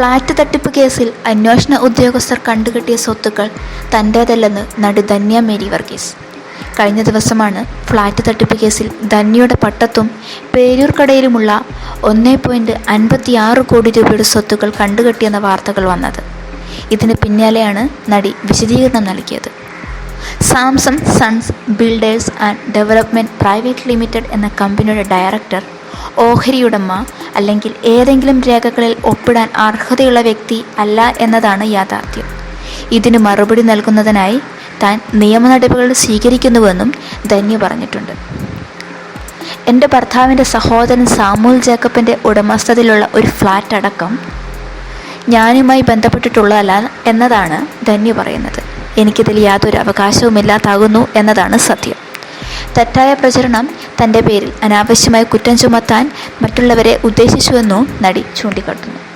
Flat തട്ടിപ്പ് കേസിൽ അന്വേഷണ ഉദ്യോഗസ്ഥർ കണ്ടുകെട്ടിയ സ്വത്തുക്കൾ തന്റേതല്ലെന്ന് നടി ധന്യ മേരി വർഗീസ്. കഴിഞ്ഞ ദിവസമാണ് ഫ്ളാറ്റ് തട്ടിപ്പ് കേസിൽ ധന്യയുടെ പട്ടത്തും പേരൂർക്കടയിലുമുള്ള ഒന്നേ പോയിന്റ് അൻപത്തി ആറ് കോടി രൂപയുടെ സ്വത്തുക്കൾ കണ്ടുകെട്ടിയെന്ന വാർത്തകൾ വന്നത്. ഇതിന് പിന്നാലെയാണ് നടി വിശദീകരണം നൽകിയത്. Samsung sons builders and development private limited എന്ന കമ്പനിയുടെ ഡയറക്ടർ ഓഹരിയുടമ അല്ലെങ്കിൽ ഏതെങ്കിലും രേഖകളിൽ ഒപ്പിടാൻ അർഹതയുള്ള വ്യക്തി അല്ല എന്നതാണ് യാഥാർത്ഥ്യം. ഇതിന് മറുപടി നൽകുന്നതിനായി താൻ നിയമ നടപടികൾ സ്വീകരിക്കുന്നുവെന്നും ധന്യ പറഞ്ഞിട്ടുണ്ട്. എന്റെ ഭർത്താവിന്റെ സഹോദരൻ സാമുൽ ജേക്കബിന്റെ ഉടമസ്ഥതയിലുള്ള ഒരു ഫ്ലാറ്റ് അടക്കം ഞാനുമായി ബന്ധപ്പെട്ടിട്ടുള്ളതല്ല എന്നതാണ് ധന്യ പറയുന്നത്. എനിക്കിതിൽ യാതൊരു അവകാശവുമില്ലാതാകുന്നു എന്നതാണ് സത്യം. തെറ്റായ പ്രചരണം തന്റെ പേരിൽ അനാവശ്യമായി കുറ്റം ചുമത്താൻ മറ്റുള്ളവരെ ഉദ്ദേശിച്ചുവെന്നും നടി ചൂണ്ടിക്കാട്ടുന്നു.